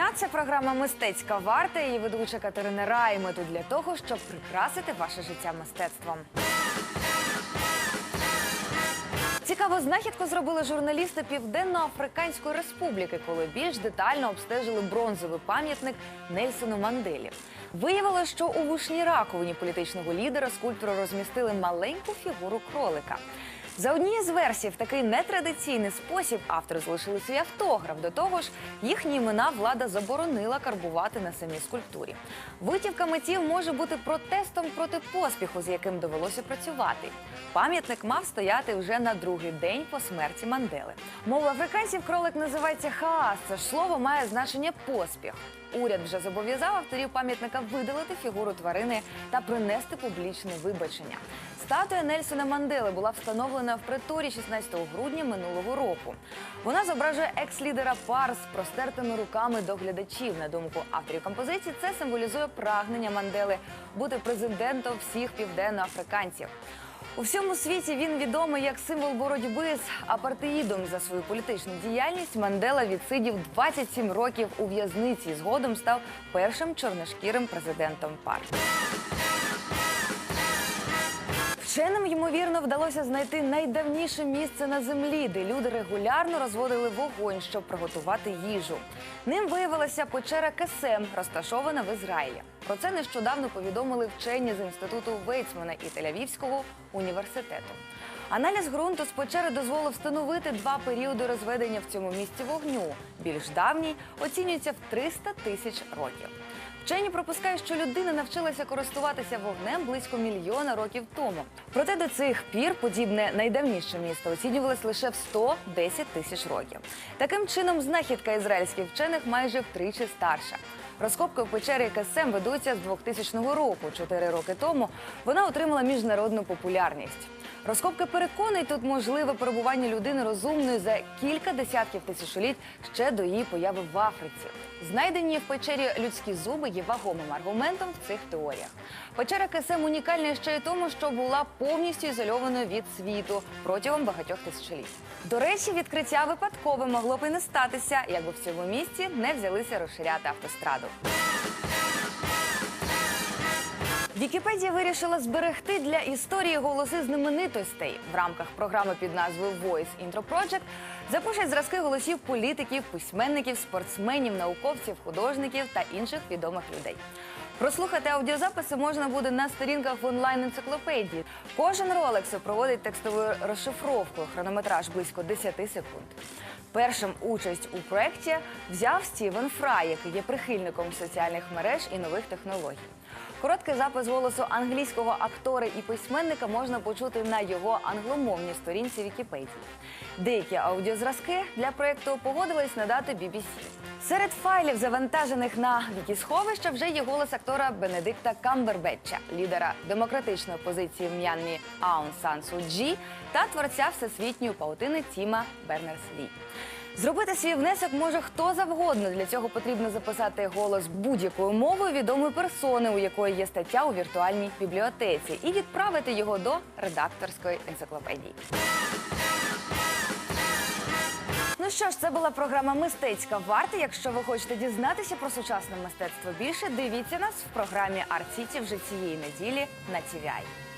дня. Це програма Мистецька варта. Її ведуча Катерина Рай. Ми тут для того, щоб прикрасити ваше життя мистецтвом. Цікаву знахідку зробили журналісти Південно-Африканської Республіки, коли більш детально обстежили бронзовий пам'ятник Нельсону Манделі. Виявилося, що у вушній раковині політичного лідера скульптори розмістили маленьку фігуру кролика. За однією з версій, в такий нетрадиційний спосіб автори залишили свій автограф. До того ж, їхні імена влада заборонила карбувати на самій скульптурі. Витівка митів може бути протестом проти поспіху, з яким довелося працювати. Пам'ятник мав стояти вже на другий день по смерті Мандели. Мову африканців кролик називається хаас. Це ж слово має значення поспіх. Уряд вже зобов'язав авторів пам'ятника видалити фігуру тварини та принести публічне вибачення. Статуя Нельсона Мандели була встановлена в приторі 16 грудня минулого року. Вона зображує екс-лідера пар з простертими руками до глядачів. На думку авторів композиції, це символізує прагнення Мандели бути президентом всіх південноафриканців. У всьому світі він відомий як символ боротьби з апартеїдом за свою політичну діяльність. Мандела відсидів 27 років у в'язниці. Згодом став першим чорношкірим президентом пар. Вченим ймовірно вдалося знайти найдавніше місце на землі, де люди регулярно розводили вогонь, щоб приготувати їжу. Ним виявилася печера Кесем, розташована в Ізраїлі. Про це нещодавно повідомили вчені з інституту Вейцмана і Тель-Авівського університету. Аналіз ґрунту з печери дозволив встановити два періоди розведення в цьому місці вогню. Більш давній оцінюється в 300 тисяч років. Вчені припускають, що людина навчилася користуватися вогнем близько мільйона років тому. Проте до цих пір подібне найдавніше місто оцінювалось лише в 110 тисяч років. Таким чином, знахідка ізраїльських вчених майже втричі старша. Розкопки в печері Кесем ведуться з 2000 року. Чотири роки тому вона отримала міжнародну популярність. Розкопки переконують, тут можливе перебування людини розумної за кілька десятків тисячоліть ще до її появи в Африці. Знайдені в печері людські зуби є вагомим аргументом в цих теоріях. Печера Кесем унікальна ще й тому, що була повністю ізольованою від світу протягом багатьох тисячоліть. До речі, відкриття випадкове могло б і не статися, якби в цьому місці не взялися розширяти автостраду. Вікіпедія вирішила зберегти для історії голоси знаменитостей в рамках програми під назвою Voice Intro Project запишуть зразки голосів політиків, письменників, спортсменів, науковців, художників та інших відомих людей. Прослухати аудіозаписи можна буде на сторінках в онлайн-енциклопедії. Кожен ролик супроводить текстовою розшифровкою, хронометраж близько 10 секунд. Першим участь у проєкті взяв Стівен Фрай, який є прихильником соціальних мереж і нових технологій. Короткий запис голосу англійського актора і письменника можна почути на його англомовній сторінці Вікіпедії. Деякі аудіозразки для проєкту погодились надати BBC. Серед файлів, завантажених на вікісховище, вже є голос актора Бенедикта Камбербетча, лідера демократичної опозиції в М'янмі Аун Сан Су Джі та творця всесвітньої паутини Тіма Бернерс-Лі. Зробити свій внесок може хто завгодно. Для цього потрібно записати голос будь-якою мовою відомої персони, у якої є стаття у віртуальній бібліотеці, і відправити його до редакторської енциклопедії. Що ж, це була програма Мистецька варта. Якщо ви хочете дізнатися про сучасне мистецтво більше, дивіться нас в програмі Арт Сіті вже цієї неділі на TVI.